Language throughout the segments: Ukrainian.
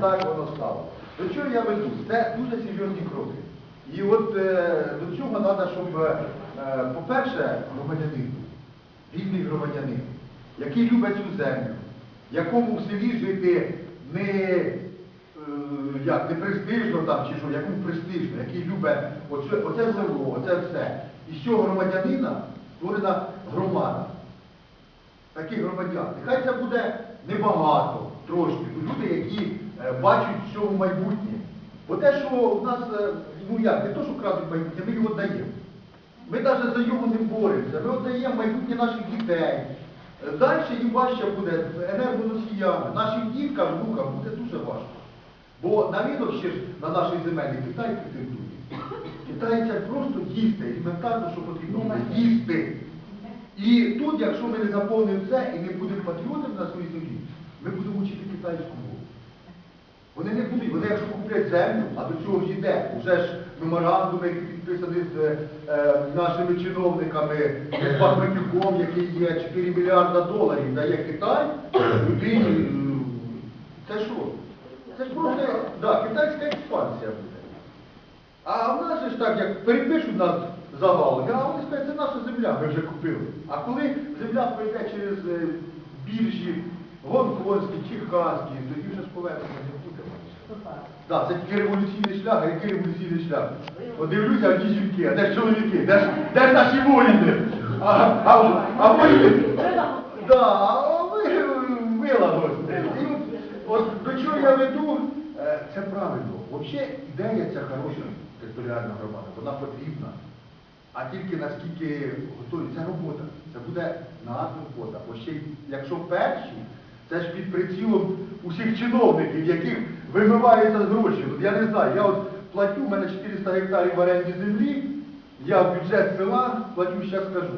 так воно стало. До чого я веду? Це дуже серйозні кроки. І от е, до цього треба, щоб, е, по-перше, громадянин, рідний громадянин, який любить цю землю, якому в селі жити не, е, як, не престижно там, чи що, якому престижно, який любить оце, оце село, оце все. І з цього громадянина створена громада таких громадян. Нехай це буде небагато, трошки. Люди, які бачать в цьому майбутнє. Бо те, що в нас, е, ну як, не то, що крадуть майбутнє, ми його даємо. Ми навіть за його не боремося. Ми віддаємо майбутнє наших дітей. Е, Далі їм важче буде з енергоносіями. Нашим діткам, внукам буде дуже важко. Бо на ще ж на нашій земелі Китай претендує. Китайцям просто їсти, елементарно, що потрібно буде їсти. І тут, якщо ми не заповнимо це і не будемо патріотами на своїй землі, ми будемо вчити китайську мову. Вони не будуть, вони якщо куплять землю, а до цього ж йде, вже ж меморандуми, які підписані з е, нашими чиновниками, з Бахметюком, який є 4 мільярда доларів, дає Китай, людині. е, Це що? Це ж просто да, китайська експансія буде. А в нас ж так, як перепишуть нас завалом, а вони скажуть, це наша земля, ми вже купили. А коли земля пройде через е, біржі, гонконгські, чеханські, тоді вже ж повернення не буде. Так, це тільки революційний шлях, а який революційний шлях? Подивлюся, а ті жінки, а де ж чоловіки, де ж, де ж наші воїни? А, а, а ви, да, а ви вилагодьте. І от, до чого я веду, е, це правильно. Взагалі ідея ця хороша, територіальна громада, вона потрібна. А тільки наскільки готові, це робота, це буде робота. Бо ще якщо перші, це ж під прицілом усіх чиновників, яких вимиваються з гроші. От я не знаю, я от платю, у мене 400 гектарів в оренді землі, я в бюджет села платю, зараз скажу,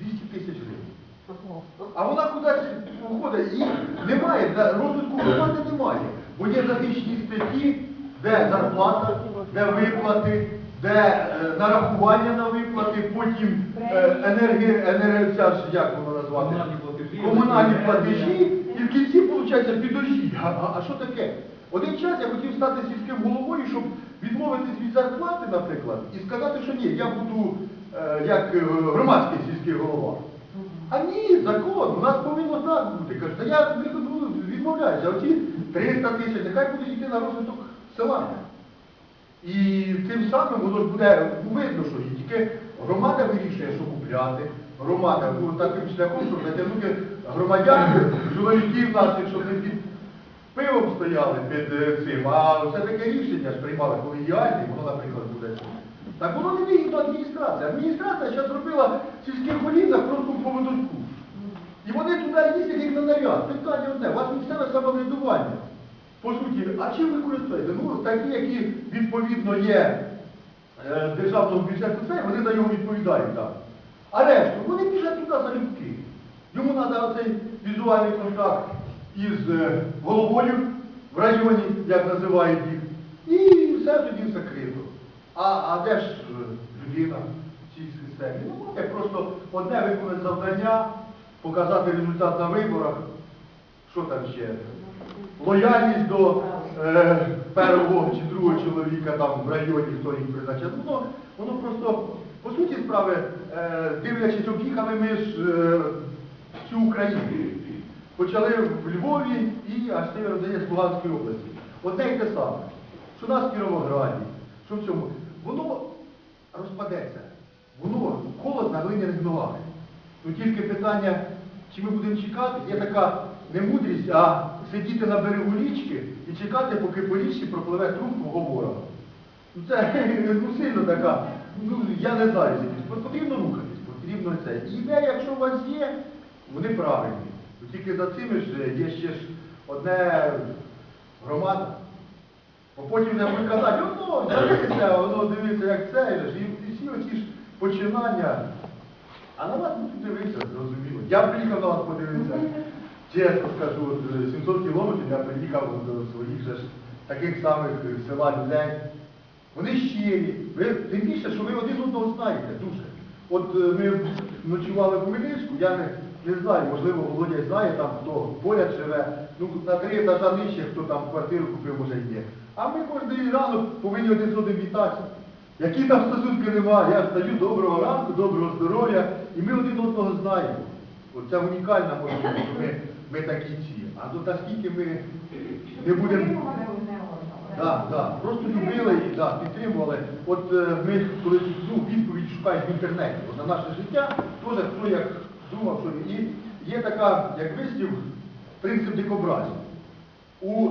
200 тисяч гривень. А вона кудись уходить, і немає, для розвитку громади немає. Бо є захищені статті, де зарплата, де виплати, де е, нарахування на виплати, потім е, енерги, енерги, як воно назвати? Комунальні платежі. І в кінці виходить підожіть. А, а, а що таке? Один час я хотів стати сільським головою, щоб відмовитись від зарплати, наприклад, і сказати, що ні, я буду е, як е, громадський сільський голова. А ні, закон, у нас повинно так бути. Каже, та я відмовляюся, оці 300 тисяч, нехай буде йти на розвиток села. І тим самим воно ж буде видно, що тільки громада вирішує, що купляти. Громада таким шляхом, щоб затягнути громадян, чоловіків наших, щоб не під пивом стояли під е, цим, а все таке рішення ж приймали колегіальне, воно, наприклад, буде. Так воно не вигідно адміністрація. Адміністрація зараз зробила сільських голінах просто в поводочку. І вони туди їздять як на наряд. Питання одне, у вас місцеве самоврядування. По суті, а чим ви користуєтеся? Ну, такі, які відповідно є е, державного бюджету, вони за його відповідають там. А решту, вони біжать туди залюбки. Йому треба оцей візуальний контакт із е, головою в районі, як називають їх, і все тоді закрито. А, а де ж е, людина в цій системі? Ну, може просто одне виконати завдання, показати результат на виборах, що там ще? Лояльність до е, першого чи другого чоловіка там в районі, хто їх призначає. Ну, Воно, воно просто, по суті справи, е, дивлячись, об'їхали ми ж е, всю Україну. Почали в Львові і аж з Луганської області. Одне й те саме. Що нас в Кіровограді, що в цьому. Воно розпадеться. Воно холод на глиняних ногах. Ну тільки питання, чи ми будемо чекати, є така не мудрість, а сидіти на берегу річки і чекати, поки по річці пропливе труп твого ворога. Ну це ну, сильно така, ну я не знаю, потрібно рухатись, потрібно це. І якщо у вас є, вони правильні. Ну, Тільки за цими ж е, є ще ж одне громада. Бо потім вже будуть казати, воно дивиться, воно дивиться, як це, ж, і, всі оці ж починання. А на вас будуть дивитися, зрозуміло. Я приїхав на вас подивитися. Чесно скажу, е, 700 кілометрів я приїхав до своїх же ж таких самих е, села людей. Вони щирі. Ви, тим більше, що ви один одного знаєте дуже. От е, ми ночували в Хмельницьку, я не, не знаю, можливо, Володя знає там, хто поряд живе. ну, на три етажа нижче, хто там квартиру купив, може є. А ми кожен ранок повинні один з одним вітатися. Які там стосунки немає, я стаю доброго ранку, доброго здоров'я, і ми один одного знаємо. Оце унікальна можливість, що ми, ми такі ці. А то наскільки ми не будемо. Так, так, просто любили і да, підтримували. От е, ми коли ну, відповідь шукають в інтернеті, от на наше життя, теж хто як думав, що і є така, як вислів, принцип дикобразів. У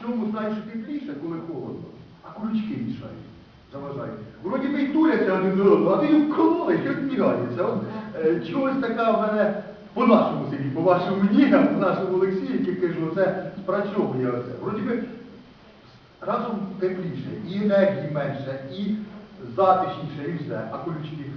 цьому знаєш що тепліше, коли холодно, а колючки мішають, заважають. Вроді би й туляться один до одного, а ти їм кололи, що відмігається. От е, чогось така в мене по нашому селі, по вашому ні, по нашому Олексію, який кажу, це спрацьовує оце. Вроді би разом тепліше, і енергії менше, і затишніше, і все, а колючки.